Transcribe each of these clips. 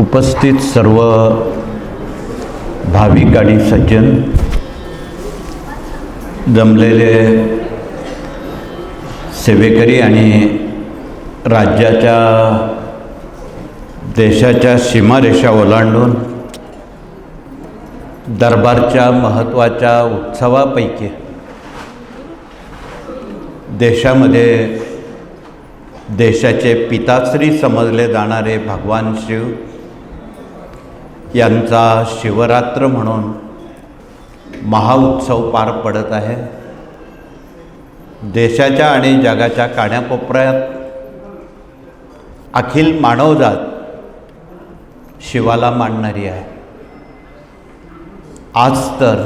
उपस्थित सर्व भाविक आणि सज्जन जमलेले सेवेकरी आणि राज्याच्या देशाच्या सीमारेषा ओलांडून दरबारच्या महत्त्वाच्या उत्सवापैकी देशामध्ये देशाचे पिताश्री समजले जाणारे भगवान शिव यांचा शिवरात्र म्हणून महाउत्सव पार पडत आहे. देशाच्या आणि जगाच्या काण्याकोपऱ्यात अखिल मानवजात शिवाला मानणारी आहे. आज तर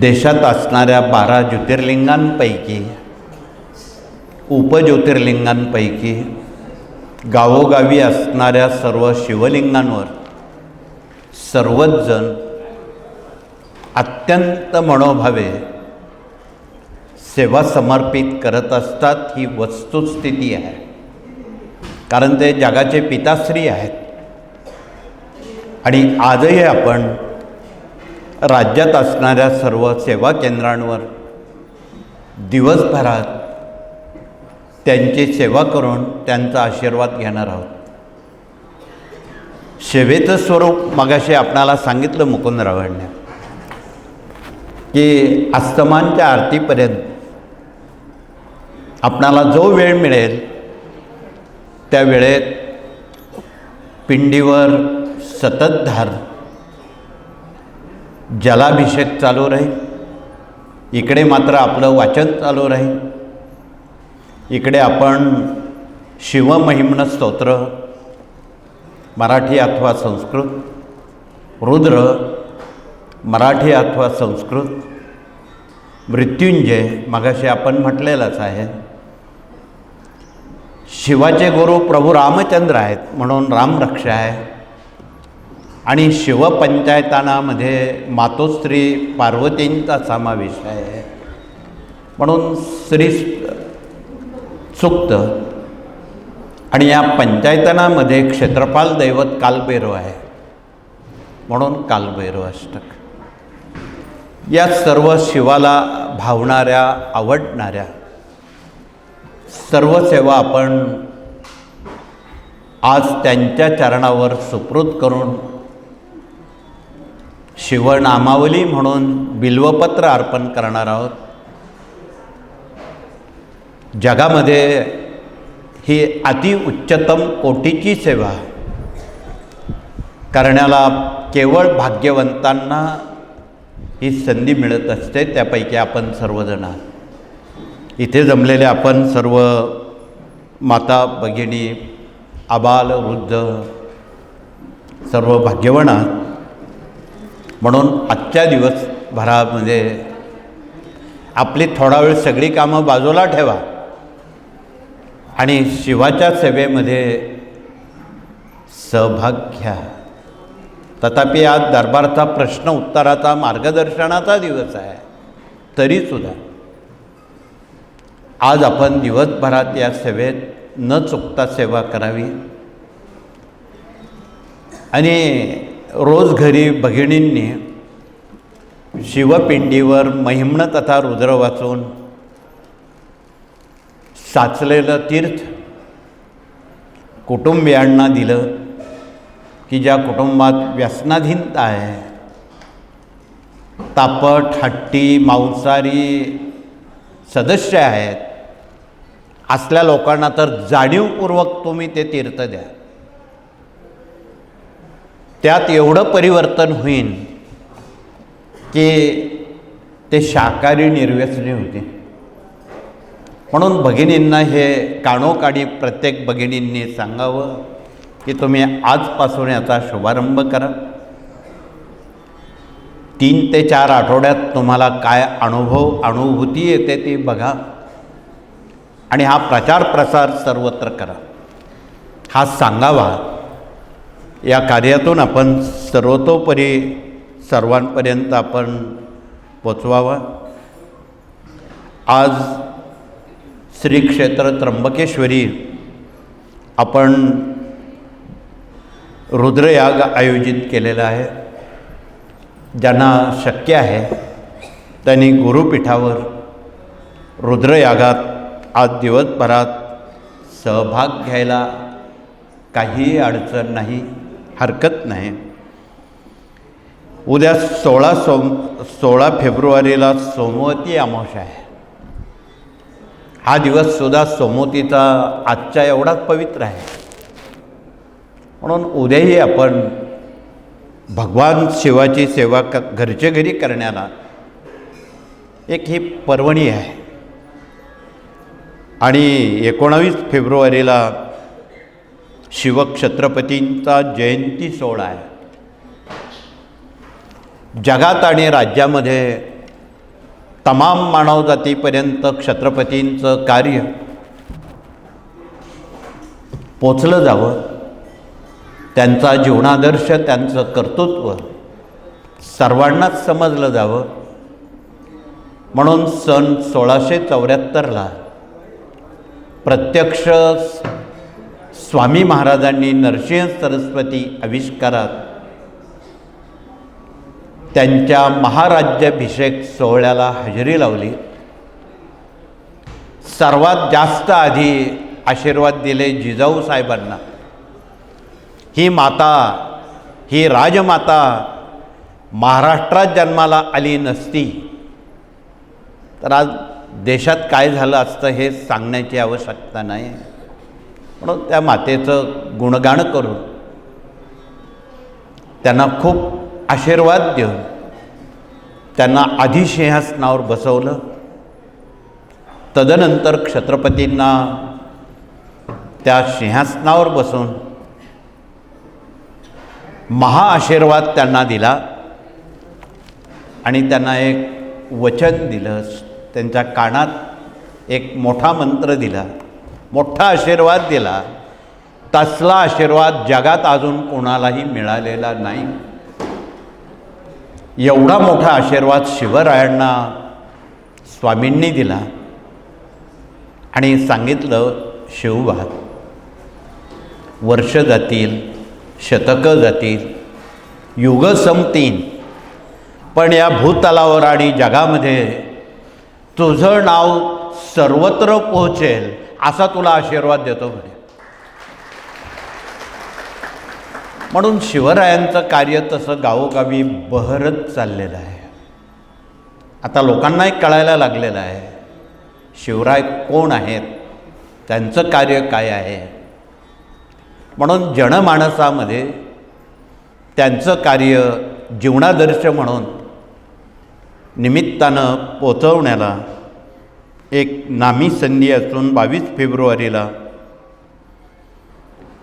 देशात असणाऱ्या बारा ज्योतिर्लिंगांपैकी उपज्योतिर्लिंगांपैकी गावोगावी असणाऱ्या सर्व शिवलिंगांवर सर्वच जण अत्यंत मनोभावे सेवा समर्पित करत असतात ही वस्तुस्थिती आहे. कारण ते जगाचे पिताश्री आहेत. आणि आजही आपण राज्यात असणाऱ्या सर्व सेवा केंद्रांवर दिवसभरात त्यांची सेवा करून त्यांचा आशीर्वाद घेणार आहोत. सेवेचं स्वरूप मगाशी आपणाला सांगितलं मुकुंदरावांनी की अस्तमानच्या आरतीपर्यंत आपणाला जो वेळ मिळेल त्या वेळेत पिंडीवर सततधार जलाभिषेक चालू राहील. इकडे मात्र आपलं वाचन चालू राहील. इकडे आपण शिवमहिम्न स्तोत्र मराठी अथवा संस्कृत रुद्र मराठी अथवा संस्कृत मृत्युंजय मगाशी आपण म्हटलेलंच आहे. शिवाचे गुरु प्रभू रामचंद्र आहेत म्हणून रामरक्षा आहे. आणि शिवपंचायतानामध्ये मातोश्री पार्वतींचा समावेश आहे. म्हणून श्री सुक्त आणि या पंचायतनामध्ये क्षेत्रपाल दैवत कालभैरव आहे. म्हणून कालभैरव अष्टक. या सर्व शिवाला भावणाऱ्या आवडणाऱ्या सर्व सेवा आपण आज त्यांच्या चरणावर सुपृत करून शिवनामावली म्हणून बिल्वपत्र अर्पण करणार आहोत. जगामध्ये ही अतिउच्चतम कोटीची सेवा करण्याला केवळ भाग्यवंतांना ही संधी मिळत असते त्यापैकी आपण सर्वजण आहात. इथे जमलेले आपण सर्व माता भगिनी आबाल वृद्ध सर्व भाग्यवान आहात. म्हणून आजच्या दिवसभरामध्ये आपली थोडा वेळ सगळी कामं बाजूला ठेवा. आणि शिवाच्या सेवेमध्ये सहभाग घ्या तथापि आज दरबारचा प्रश्न उत्तराचा मार्गदर्शनाचा दिवस आहे. तरीसुद्धा आज आपण दिवसभरात या सेवेत न चुकता सेवा करावी. आणि रोज घरी भगिनींनी शिवपिंडीवर महिम्न तथा रुद्र वाचून साचलेलं तीर्थ कुटुंबियांना दिलं की ज्या कुटुंबात व्यसनाधीनता आहे तापट हट्टी मांसाहारी सदस्य आहेत असल्या लोकांना तर जाणीवपूर्वक तुम्ही ते तीर्थ द्या. त्यात एवढं परिवर्तन होईल की ते शाकाहारी निर्व्यसनी होते म्हणून भगिनींना हे काणोकाणी प्रत्येक भगिनींनी सांगावं की तुम्ही आजपासून याचा शुभारंभ करा. तीन ते चार आठवड्यात तुम्हाला काय अनुभव अनुभूती येते ती बघा. आणि हा प्रचार प्रसार सर्वत्र करा. हा सांगावा. या कार्यातून आपण सर्वतोपरी सर्वांपर्यंत आपण पोचवावा. आज श्री क्षेत्र त्र्यंबकेश्वरी आपण रुद्रयाग आयोजित केलेला आहे. ज्यांना शक्य आहे त्यांनी गुरुपीठावर रुद्रयागात आज दिवसभरात सहभाग घ्यायला काहीही अडचण नाही हरकत नाही. उद्या सोळा सोम सोळा फेब्रुवारीला सोमवती अमावस्या आहे. हा दिवससुद्धा सोमवतीचा आजच्या एवढाच पवित्र आहे. म्हणून उद्याही आपण भगवान शिवाची सेवा क घरचे घरी करण्याला एक ही पर्वणी आहे. आणि एकोणावीस फेब्रुवारीला शिवक्षत्रपतींचा जयंती सोहळा आहे. जगात आणि राज्यामध्ये तमाम मानवजातीपर्यंत छत्रपतींचं कार्य पोचलं जावं त्यांचा जीवनादर्श त्यांचं कर्तृत्व सर्वांनाच समजलं जावं. म्हणून सन सोळाशे चौऱ्याहत्तरला प्रत्यक्ष स्वामी महाराजांनी नरसिंह सरस्वती आविष्कारात त्यांच्या महाराज्याभिषेक सोहळ्याला हजेरी लावली. सर्वात जास्त आधी आशीर्वाद दिले जिजाऊ साहेबांना. ही माता ही राजमाता महाराष्ट्रात जन्माला आली नसती. तर आज देशात काय झालं असतं हे सांगण्याची आवश्यकता नाही. म्हणून त्या मातेचं गुणगान करून त्यांना खूप आशीर्वाद देऊन त्यांना आधी सिंहासनावर बसवलं. तदनंतर छत्रपतींना त्या सिंहासनावर बसून महाआशीर्वाद त्यांना दिला आणि त्यांना एक वचन दिलं. त्यांच्या कानात एक मोठा मंत्र दिला. मोठा आशीर्वाद दिला. तसला आशीर्वाद जगात अजून कोणालाही मिळालेला नाही. एवढा मोठा आशीर्वाद शिवरायांना स्वामींनी दिला. आणि सांगितलं शिवबा वर्ष जातील शतकं जातील युग संपतील. पण या भूतलावर आणि जगामध्ये तुझं नाव सर्वत्र पोहोचेल असा तुला आशीर्वाद देतो म्हणे. म्हणून शिवरायांचं कार्य तसं गावोगावी बहरत चाललेलं आहे. आता लोकांनाही कळायला लागलेलं आहे शिवराय कोण आहेत त्यांचं कार्य काय आहे? म्हणून जनमानसामध्ये त्यांचं कार्य जीवनादर्श म्हणून निमित्तानं पोचवण्याला एक नामी संधी असून बावीस फेब्रुवारीला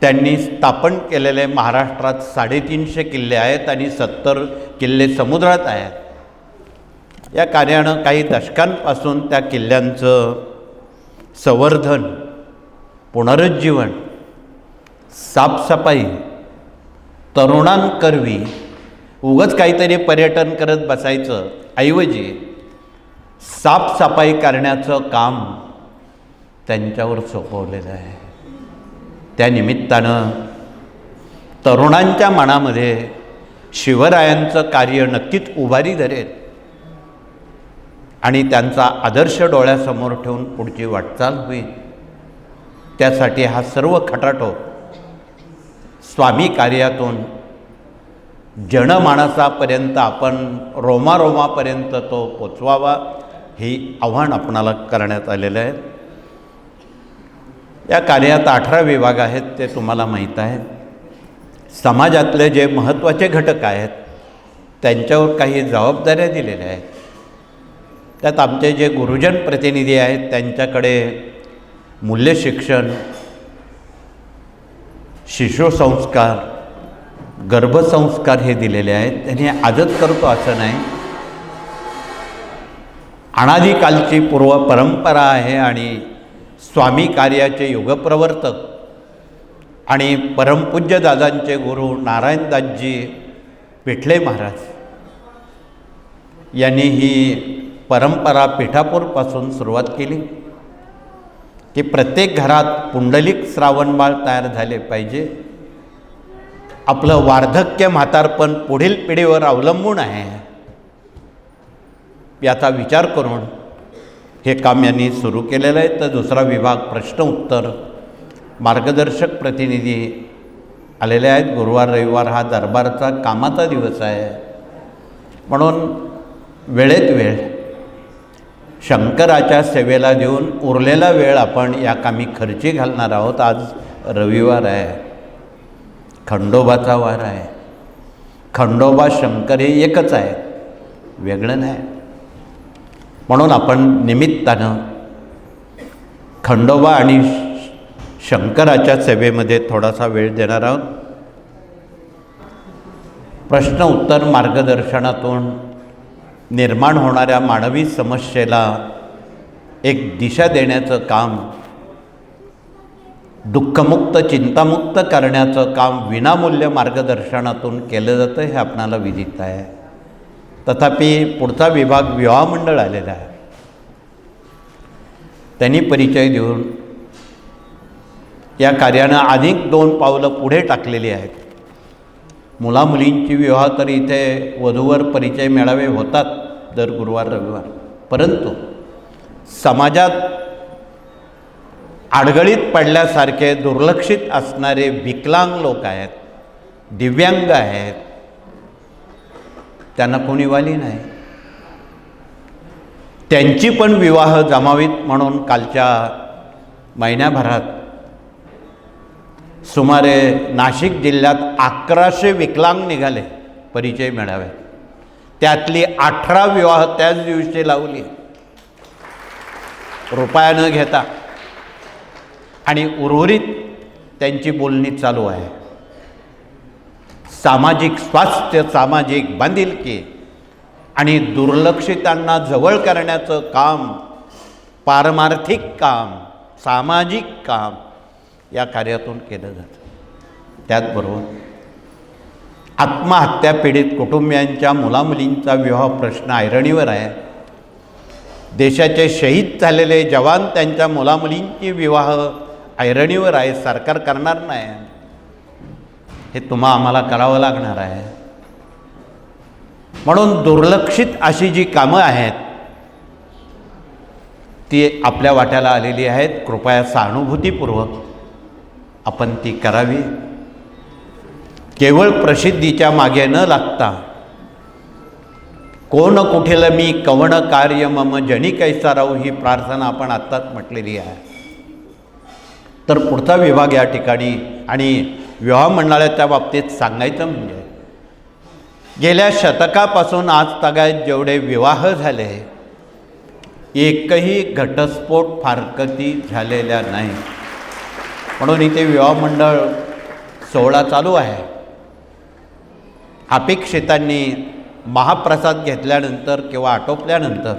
त्यांनी स्थापन केलेले महाराष्ट्रात साडेतीनशे किल्ले आहेत आणि सत्तर किल्ले समुद्रात आहेत. या कार्यानं काही दशकांपासून त्या किल्ल्यांचं संवर्धन पुनरुज्जीवन साफसफाई तरुणांकरवी उगच काहीतरी पर्यटन करत बसायचं ऐवजी साफसफाई करण्याचं काम त्यांच्यावर सोपवलेलं आहे. त्या निमित्तानं तरुणांच्या मनामध्ये शिवरायांचं कार्य नक्कीच उभारी धरेल. आणि त्यांचा आदर्श डोळ्यासमोर ठेवून पुढची वाटचाल होईल. त्यासाठी हा सर्व खटाटो स्वामी कार्यातून जनमानसापर्यंत आपण रोमारोमापर्यंत तो पोचवावा ही आव्हान आपणाला करण्यात आलेलं आहे. या कार्यात अठरा विभाग आहेत ते तुम्हाला माहीत आहे समाजातले जे महत्त्वाचे घटक आहेत त्यांच्यावर काही जबाबदाऱ्या दिलेल्या आहेत. त्यात आमचे जे गुरुजन प्रतिनिधी आहेत त्यांच्याकडे मूल्यशिक्षण शिशुसंस्कार गर्भसंस्कार हे दिलेले आहेत. त्यांनी आजच करतो असं नाही. अनादिकालची पूर्व परंपरा आहे आणि स्वामी कार्याचे युगप्रवर्तक आणि परमपूज्य दादांचे गुरु नारायणदासजी पिठले महाराज यांनी ही परंपरा पिठापूरपासून सुरुवात केली की प्रत्येक घरात पुंडलिक श्रावणबाळ तयार झाले पाहिजे. आपलं वार्धक्य म्हातारपण पुढील पिढीवर अवलंबून आहे. याचा विचार करून हे काम यांनी सुरू केलेलं आहे. तर दुसरा विभाग प्रश्न उत्तर. मार्गदर्शक प्रतिनिधी आलेले आहेत. गुरुवार रविवार हा दरबारचा कामाचा दिवस आहे. म्हणून वेळेत वेळ शंकराच्या सेवेला देऊन उरलेला वेळ आपण या कामी खर्ची घालणार आहोत. आज रविवार आहे. खंडोबाचा वार आहे. खंडोबा शंकर हे एकच आहे वेगळं नाही. म्हणून आपण निमित्तानं खंडोबा आणि शंकराच्या सेवेमध्ये थोडासा वेळ देणार आहोत. प्रश्न उत्तर मार्गदर्शनातून निर्माण होणाऱ्या मानवी समस्येला एक दिशा देण्याचं काम दुःखमुक्त चिंतामुक्त करण्याचं काम विनामूल्य मार्गदर्शनातून केलं जातं हे आपणाला विदित आहे. तथापि पुढचा विभाग विवाह मंडळ आलेला आहे. त्यांनी परिचय देऊन या कार्यानं अधिक दोन पावलं पुढे टाकलेली आहेत. मुलामुलींची विवाह तर इथे वधूवर परिचय मेळावे होतात दर गुरुवार रविवार. परंतु समाजात आडगळीत पडल्यासारखे दुर्लक्षित असणारे विकलांग लोक आहेत दिव्यांग आहेत त्यांना कोणी वाली नाही. त्यांची पण विवाह जमावीत म्हणून कालच्या महिन्याभरात. सुमारे नाशिक जिल्ह्यात अकराशे विकलांग निघाले परिचय मिळावे त्यातली अठरा विवाह त्याच दिवशी लावली. रुपया न घेता. आणि उर्वरित त्यांची बोलणी चालू आहे. सामाजिक स्वास्थ्य सामाजिक बांधिलकी आणि दुर्लक्षितांना जवळ करण्याचं काम पारमार्थिक काम सामाजिक काम या कार्यातून केलं जातं. त्याचबरोबर आत्महत्या पीडित कुटुंबियांच्या मुलामुलींचा विवाह प्रश्न ऐरणीवर आहे. देशाचे शहीद झालेले जवान त्यांच्या मुलामुलींची विवाह ऐरणीवर आहे सरकार करणार नाही. हे तुम्हा आम्हाला करावं लागणार आहे. म्हणून दुर्लक्षित अशी जी कामं आहेत ती आपल्या वाट्याला आलेली आहेत. कृपया सहानुभूतीपूर्वक आपण ती करावी. केवळ प्रसिद्धीच्या मागे न लागता कोण कुठेला मी कवण कार्य मम जनी कैसा राहू ही प्रार्थना आपण आत्ताच म्हटलेली आहे. तर पुढचा विभाग या ठिकाणी आणि विवाह मंडळाच्या बाबतीत सांगायचं म्हणजे गेल्या शतकापासून आज तगायत जेवढे विवाह झाले एकही घटस्फोट फारकती झालेल्या नाही. म्हणून इथे विवाह मंडळ सोहळा चालू आहे. अपेक्षितांनी महाप्रसाद घेतल्यानंतर किंवा आटोपल्यानंतर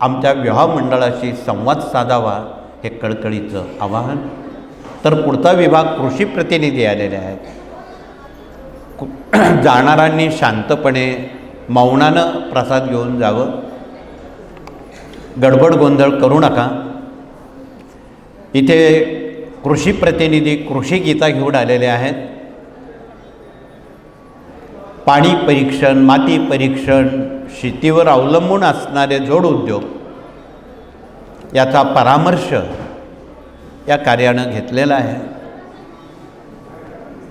आमच्या विवाह मंडळाशी संवाद साधावा हे कळकळीचं आवाहन. तर पुढचा विभाग कृषी प्रतिनिधी आलेले आहेत. जाणारांनी शांतपणे मौनानं प्रसाद घेऊन जावं. गडबड गोंधळ करू नका. इथे कृषी प्रतिनिधी कृषी गीता घेऊन आलेले आहेत. पाणी परीक्षण माती परीक्षण शेतीवर अवलंबून असणारे जोड उद्योग याचा परामर्श या कार्यानं घेतलेला आहे.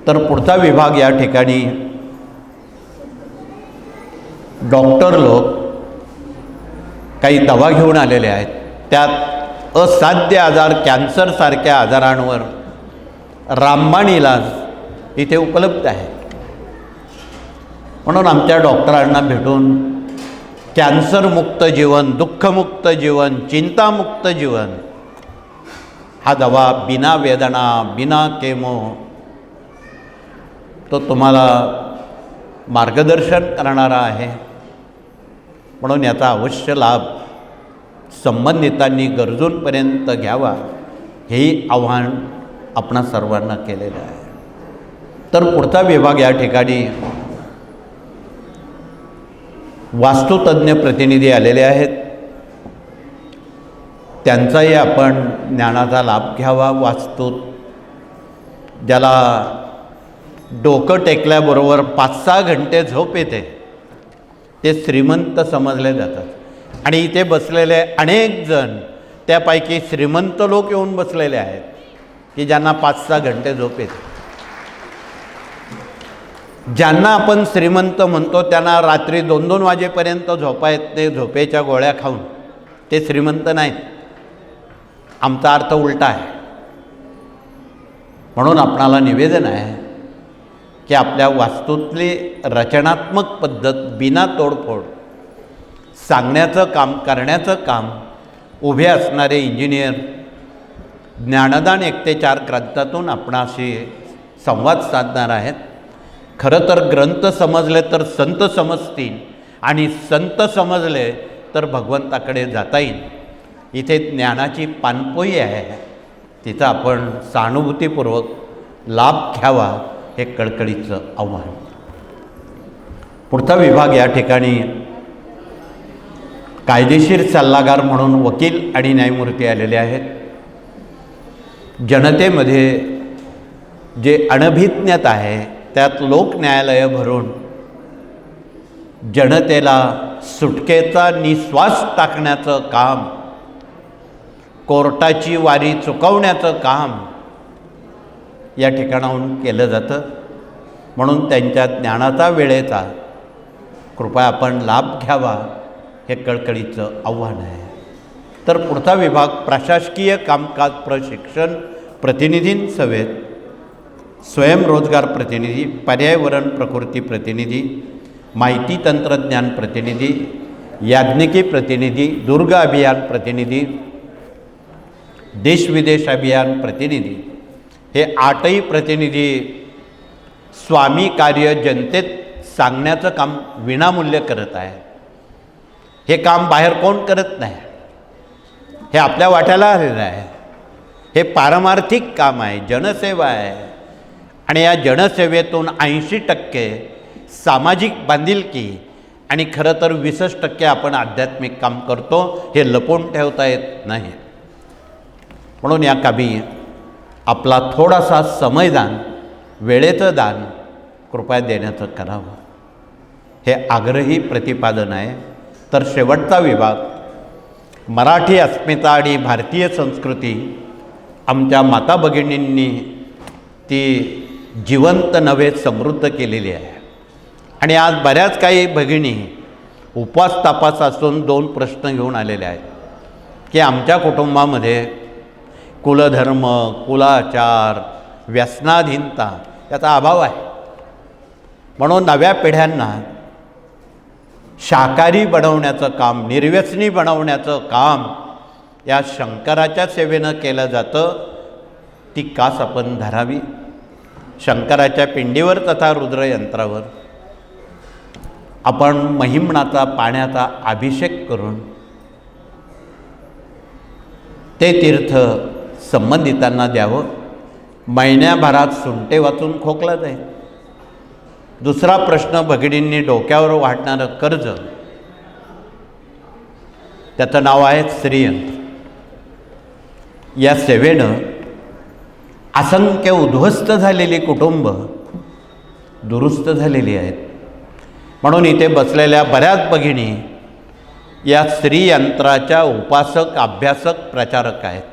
तर पुढचा विभाग या ठिकाणी डॉक्टर लोक काही दवा घेऊन आलेले आहेत. त्यात असाध्य आजार कॅन्सरसारख्या आजारांवर रामबाण इलाज इथे उपलब्ध आहे. म्हणून आमच्या डॉक्टरांना भेटून कॅन्सरमुक्त जीवन दुःखमुक्त जीवन चिंतामुक्त जीवन हा दवा बिना वेदना बिना केमो. तो तुम्हाला मार्गदर्शन करणारा आहे. म्हणून याचा अवश्य लाभ संबंधितांनी गरजूंपर्यंत घ्यावा हेही आव्हान आपणा सर्वांना केलेलं आहे. तर पुढचा विभाग या ठिकाणी वास्तुतज्ञ प्रतिनिधी आलेले आहेत. त्यांचाही आपण ज्ञानाचा लाभ घ्यावा वाचतो. ज्याला डोकं टेकल्याबरोबर पाच सहा घंटे झोप येते ते श्रीमंत समजले जातात. आणि इथे बसलेले अनेक जण त्यापैकी श्रीमंत लोक येऊन बसलेले आहेत की ज्यांना पाच सहा घंटे झोप येते. ज्यांना आपण श्रीमंत म्हणतो त्यांना रात्री दोन दोन वाजेपर्यंत झोपा येत ते झोपेच्या गोळ्या खाऊन. ते श्रीमंत नाहीत. आमचा अर्थ उलटा आहे. म्हणून आपणाला निवेदन आहे की आपल्या वास्तूतली रचनात्मक पद्धत बिना तोडफोड सांगण्याचं काम करण्याचं काम उभे असणारे इंजिनियर ज्ञानदान एक ते चार ग्रंथातून आपणाशी संवाद साधणार आहेत. खरं तर ग्रंथ समजले तर संत समजतील आणि संत समजले तर भगवंताकडे जाता येईल. इथे ज्ञानाची पानपोई आहे. तिचा आपण सहानुभूतीपूर्वक लाभ घ्यावा हे कळकळीचं आव्हान. पुढचा विभाग या ठिकाणी कायदेशीर सल्लागार म्हणून वकील आणि न्यायमूर्ती आलेले आहेत. जनतेमध्ये जे अनभिज्ञत आहे त्यात लोक न्यायालय भरून जनतेला सुटकेचा निश्वास टाकण्याचं काम कोर्टाची वारी चुकवण्याचं काम या ठिकाणाहून केलं जातं. म्हणून त्यांच्या ज्ञानाचा वेळेचा कृपया आपण लाभ घ्यावा हे कळकळीचं आव्हान आहे. तर पुढचा विभाग प्रशासकीय कामकाज प्रशिक्षण प्रतिनिधींसवेत स्वयंरोजगार प्रतिनिधी पर्यावरण प्रकृती प्रतिनिधी माहिती तंत्रज्ञान प्रतिनिधी याज्ञिकी प्रतिनिधी दुर्ग अभियान प्रतिनिधी देशविदेश अभियान प्रतिनिधी. हे आठही प्रतिनिधी स्वामी कार्य जनतेत सांगण्याचं काम विनामूल्य करत आहे. हे काम बाहेर कोण करत नाही? हे आपल्या वाट्याला आलेलं आहे. हे पारमार्थिक काम आहे जनसेवा आहे. आणि या जनसेवेतून ऐंशी टक्के सामाजिक बांधिलकी आणि खरं तर वीसच टक्के आपण आध्यात्मिक काम करतो हे लपवून ठेवता येत नाही. म्हणून या कामी आपला थोडासा समयदान वेळेचं दान कृपया देण्याचं करावं. हे आग्रही प्रतिपादन आहे. तर शेवटचा विभाग मराठी अस्मिता आणि भारतीय संस्कृती आमच्या माता भगिनींनी ती जिवंत नव्हे समृद्ध केलेली आहे. आणि आज बऱ्याच काही भगिनी उपवास तपास असून दोन प्रश्न घेऊन आलेले आहेत. की आमच्या कुटुंबामध्ये कुलधर्म कुलाचार व्यसनाधीनता याचा अभाव आहे. म्हणून नव्या पिढ्यांना शाकाहारी बनवण्याचं काम निर्व्यसनी बनवण्याचं काम या शंकराच्या सेवेनं केलं जातं ती कास आपण धरावी. शंकराच्या पिंडीवर तथा रुद्रयंत्रावर आपण महिमणाचा पाण्याचा अभिषेक करून ते तीर्थ संबंधितांना द्यावं. महिन्याभरात सुंटे वाचून खोकला जाईल. दुसरा प्रश्न भगिनींनी डोक्यावर वाटणारं कर्ज. त्याचं नाव आहे स्त्रीयंत्र या सेवेनं असंख्य उद्ध्वस्त झालेली कुटुंब दुरुस्त झालेली आहेत. म्हणून इथे बसलेल्या बऱ्याच भगिनी या स्त्रीयंत्राच्या उपासक अभ्यासक प्रचारक आहेत.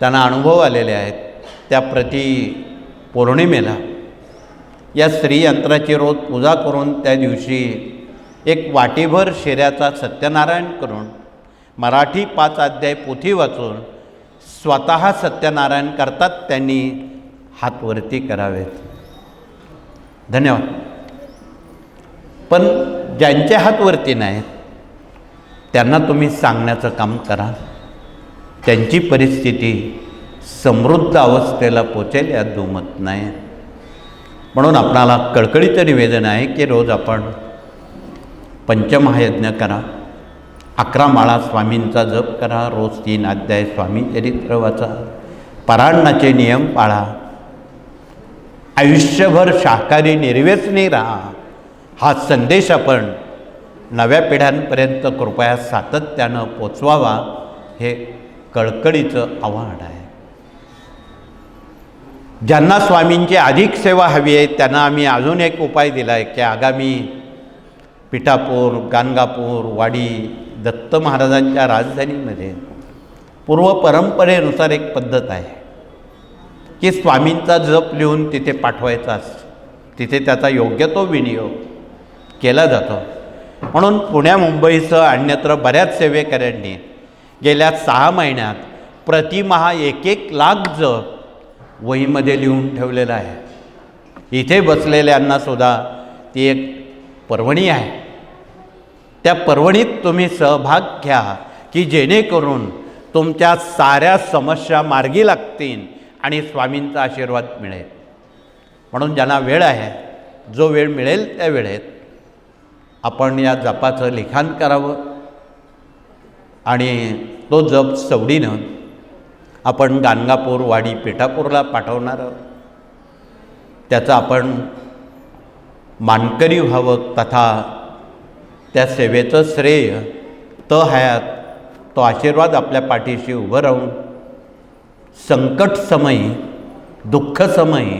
त्यांना अनुभव आलेले आहेत. त्या प्रति पौर्णिमेला या स्त्रीयंत्राची रोज पूजा करून त्या दिवशी एक वाटीभर शेऱ्याचा सत्यनारायण करून मराठी पाच अध्याय पोथी वाचून स्वतः सत्यनारायण करतात त्यांनी हातवरती करावेत. धन्यवाद. पण ज्यांच्या हातवरती नाहीत त्यांना तुम्ही सांगण्याचं काम करा. त्यांची परिस्थिती समृद्ध अवस्थेला पोचेल यात दुमत नाही. म्हणून आपणाला कळकळीचं निवेदन आहे की रोज आपण पंचमहायज्ञ करा. अकरा माळा स्वामींचा जप करा. रोज तीन अध्याय स्वामी चरित्र वाचा. पराणाचे नियम पाळा. आयुष्यभर शाकाहारी निर्व्यसनी राहा. हा संदेश आपण नव्या पिढ्यांपर्यंत कृपया सातत्यानं पोचवावा हे कळकळीचं आव्हान आहे. ज्यांना स्वामींची अधिक सेवा हवी आहे त्यांना आम्ही अजून एक उपाय दिला आहे की आगामी पिठापूर गाणगापूर वाडी दत्त महाराजांच्या राजधानीमध्ये पूर्व परंपरेनुसार एक पद्धत आहे की स्वामींचा जप लिहून तिथे पाठवायचा तिथे त्याचा योग्य तो विनियोग केला जातो. म्हणून पुण्या मुंबईसह अन्यत्र बऱ्याच सेवेकऱ्यांनी गेल्या सहा महिन्यात प्रतिमहा एक एक लाख जप वहीमध्ये लिहून ठेवलेलं आहे. इथे बसलेल्यांनासुद्धा ती एक पर्वणी आहे. त्या पर्वणीत तुम्ही सहभाग घ्या की जेणेकरून तुमच्या साऱ्या समस्या मार्गी लागतील आणि स्वामींचा आशीर्वाद मिळेल. म्हणून ज्यांना वेळ आहे जो वेळ मिळेल त्या वेळेत आपण या जपाचं लिखाण करावं. आणि तो जप सवडीनं आपण गाणगापूर वाडी पिठापूरला पाठवणार आहोत. त्याचं आपण मानकरी व्हावं तथा त्या सेवेचं श्रेय त हयात तो आशीर्वाद आपल्या पाठीशी उभं राहून संकटसमयी दुःखसमयी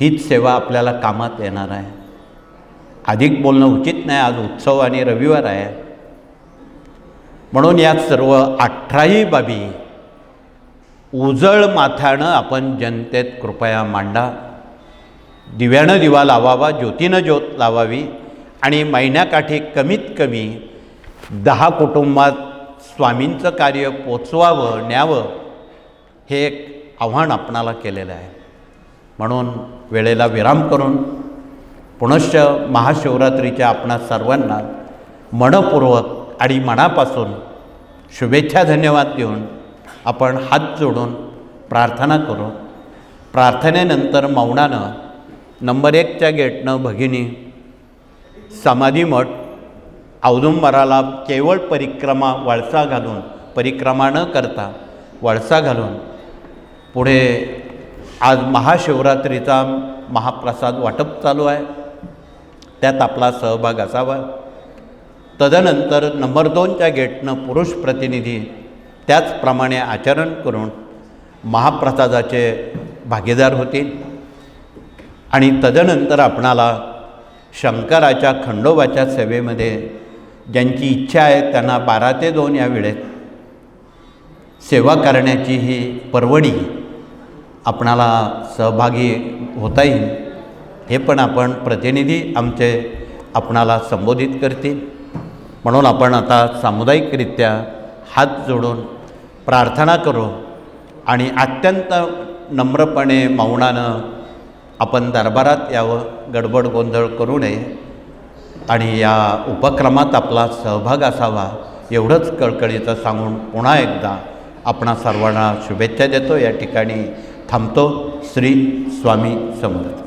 हीच सेवा आपल्याला कामात येणार आहे. अधिक बोलणं उचित नाही आज उत्सव आणि रविवार आहे. म्हणून या सर्व अठराही बाबी. उजळ माथ्यानं आपण जनतेत कृपया मांडा. दिव्यानं दिवा लावावा ज्योतीनं ज्योत लावावी आणि महिन्याकाठी कमीत कमी दहा कुटुंबात स्वामींचं कार्य पोचवावं न्यावं हे एक आव्हान आपणाला केलेलं आहे. म्हणून वेळेला विराम करून पुनश्च महाशिवरात्रीच्या आपणा सर्वांना मनपूर्वक आणि मनापासून शुभेच्छा धन्यवाद देऊन आपण हात जोडून प्रार्थना करू. प्रार्थनेनंतर मौनानं नंबर एकच्या गेटनं भगिनी समाधी मठ औदुंबराला केवळ परिक्रमा वळसा घालून परिक्रमा न करता वळसा घालून पुढे आज महाशिवरात्रीचा महाप्रसाद वाटप चालू आहे. त्यात आपला सहभाग असावा. तदनंतर नंबर दोनच्या गेटनं पुरुष प्रतिनिधी त्याचप्रमाणे आचरण करून महाप्रसादाचे भागीदार होतील आणि तदनंतर आपणाला शंकराच्या खंडोबाच्या सेवेमध्ये ज्यांची इच्छा आहे त्यांना बारा ते दोन या वेळेत सेवा करण्याची ही परवडी आपणाला सहभागी होता येईल हे पण आपण प्रतिनिधी आमचे आपणाला संबोधित करतील. म्हणून आपण आता सामुदायिकरित्या हात जोडून प्रार्थना करू आणि अत्यंत नम्रपणे मौनानं आपण दरबारात यावं गडबड गोंधळ करू नये आणि या उपक्रमात आपला सहभाग असावा एवढंच कळकळीचं सांगून पुन्हा एकदा आपणा सर्वांना शुभेच्छा देतो. या ठिकाणी थांबतो श्री स्वामी समर्थ.